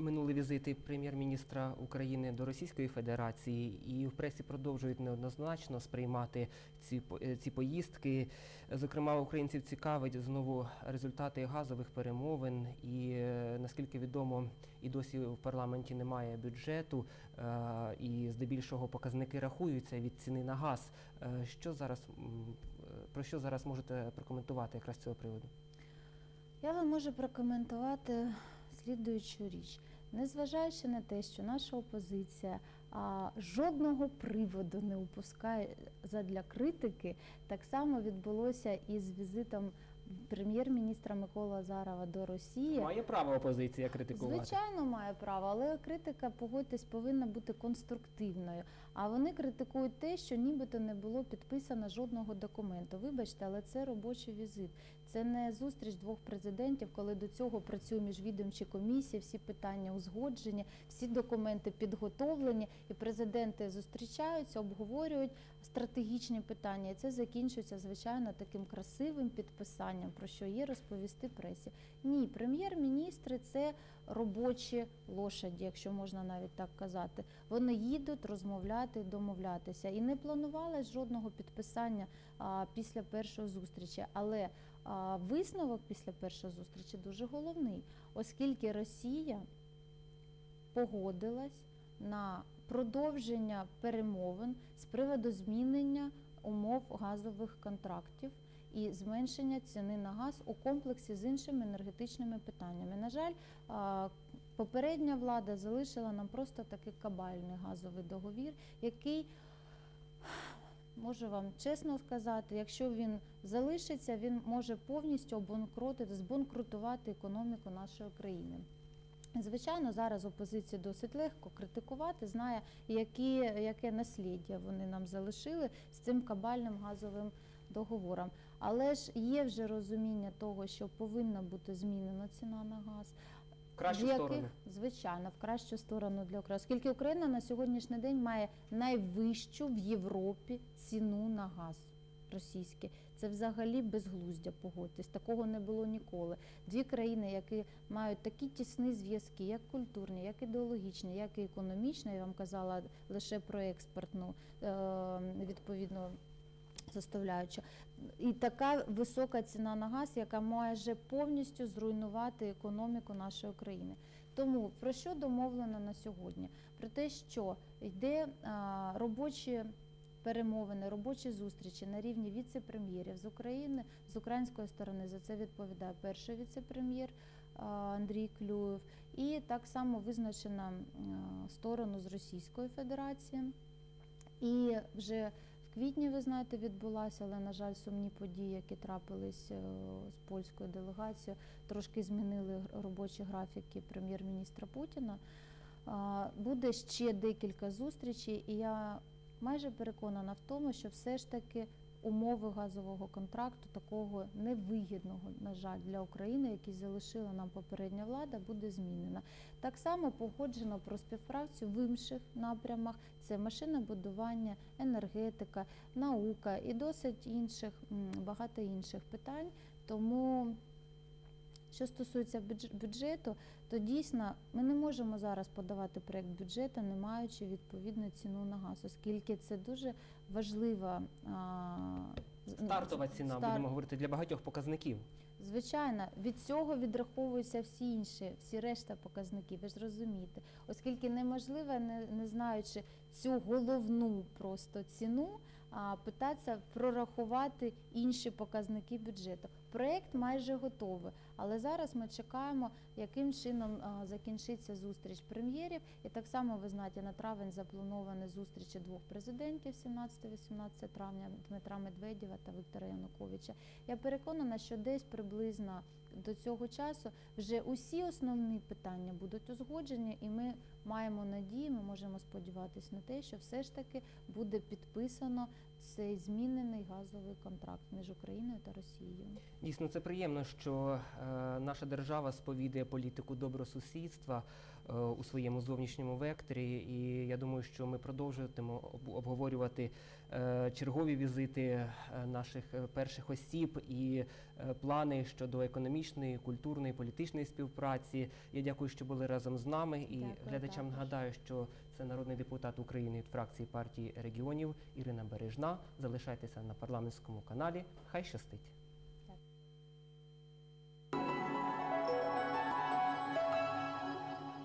Минули візити прем'єр-міністра України до Російської Федерації, і в пресі продовжують неоднозначно сприймати ці е, ці поїздки. Зокрема, українців цікавить знову результати газових перемовин. І е, наскільки відомо, і досі в парламенті немає бюджету, е, і здебільшого показники рахуються від ціни на газ. Що зараз про що зараз можете прокоментувати якраз цього приводу? Я вам можу прокоментувати слідуючу річ. Незважаючи на те, що наша опозиція а, жодного приводу не упускає задля критики, так само відбулося і з візитом прем'єр-міністра Микола Азарова до Росії. Має право опозиція критикувати. Звичайно, має право, але критика, погодьтесь, повинна бути конструктивною. А вони критикують те, що нібито не було підписано жодного документу. Вибачте, але це робочий візит. Це не зустріч двох президентів, коли до цього працює міжвідомчі комісії, всі питання узгоджені, всі документи підготовлені, і президенти зустрічаються, обговорюють стратегічні питання. І це закінчується, звичайно, таким красивим підписанням, про що є розповісти пресі. Ні, прем'єр-міністри це робочі лошаді, якщо можна навіть так казати. Вони їдуть розмовляти, домовлятися. І не планувалось жодного підписання а, після першої зустрічі. Але а, висновок після першої зустрічі дуже головний, оскільки Росія погодилась на продовження перемовин з приводу змінення умов газових контрактів і зменшення ціни на газ у комплексі з іншими енергетичними питаннями. На жаль, попередня влада залишила нам просто такий кабальний газовий договір, який Можу вам чесно сказати, якщо він залишиться, він може повністю обанкротити, збанкрутувати економіку нашої країни. Звичайно, зараз опозиції досить легко критикувати, знає, які, яке насліддя вони нам залишили з цим кабальним газовим договором. Але ж є вже розуміння того, що повинна бути змінена ціна на газ. В кращу в яких, сторону. Звичайно, в кращу сторону для України. Оскільки Україна на сьогоднішній день має найвищу в Європі ціну на газ російський. Це взагалі безглуздя, погодьтесь. Такого не було ніколи. Дві країни, які мають такі тісні зв'язки, як культурні, як ідеологічні, як і економічні, я вам казала лише про експортну е, відповідно составляюча. І така висока ціна на газ, яка може повністю зруйнувати економіку нашої країни. Тому про що домовлено на сьогодні? Про те, що йде а, робочі перемовини, робочі зустрічі на рівні віце-прем'єрів з України, з української сторони за це відповідає перший віце-прем'єр Андрій Клюєв, і так само визначена сторону з Російської Федерації. І вже в квітні, ви знаєте, відбулася, але, на жаль, сумні події, які трапились е, з польською делегацією, трошки змінили робочі графіки прем'єр-міністра Путіна. Буде ще декілька зустрічей, і я майже переконана в тому, що все ж таки умови газового контракту, такого невигідного, на жаль, для України, який залишила нам попередня влада, буде змінена. Так само погоджено про співпрацю в інших напрямах: це машинобудування, енергетика, наука і досить інших, багато інших питань. Тому що стосується бюджету, то дійсно ми не можемо зараз подавати проєкт бюджету, не маючи відповідну ціну на газ, оскільки це дуже важлива а, Стартова ціна, старт- будемо говорити, для багатьох показників. Звичайно, від цього відраховуються всі інші, всі решта показників. Ви ж розумієте, оскільки неможливо, не, не знаючи цю головну просто ціну, питатися прорахувати інші показники бюджету. Проєкт майже готовий, але зараз ми чекаємо, яким чином закінчиться зустріч прем'єрів. І так само ви знаєте, на травень заплановані зустрічі двох президентів 17-18 травня Дмитра Медведєва та Віктора Януковича. Я переконана, що десь приблизно до цього часу вже усі основні питання будуть узгоджені, і ми маємо надію, ми можемо сподіватися на те, що все ж таки буде підписано цей змінений газовий контракт між Україною та Росією. Дійсно, це приємно, що е, наша держава сповідує політику добросусідства у своєму зовнішньому векторі. І я думаю, що ми продовжуватимемо об- обговорювати е, чергові візити е, наших е, перших осіб і е, плани щодо економічної, культурної, політичної співпраці. Я дякую, що були разом з нами. І Дякую глядачам також. нагадаю, що це народний депутат України від фракції партії регіонів Ірина Бережна. Залишайтеся на парламентському каналі. Хай щастить.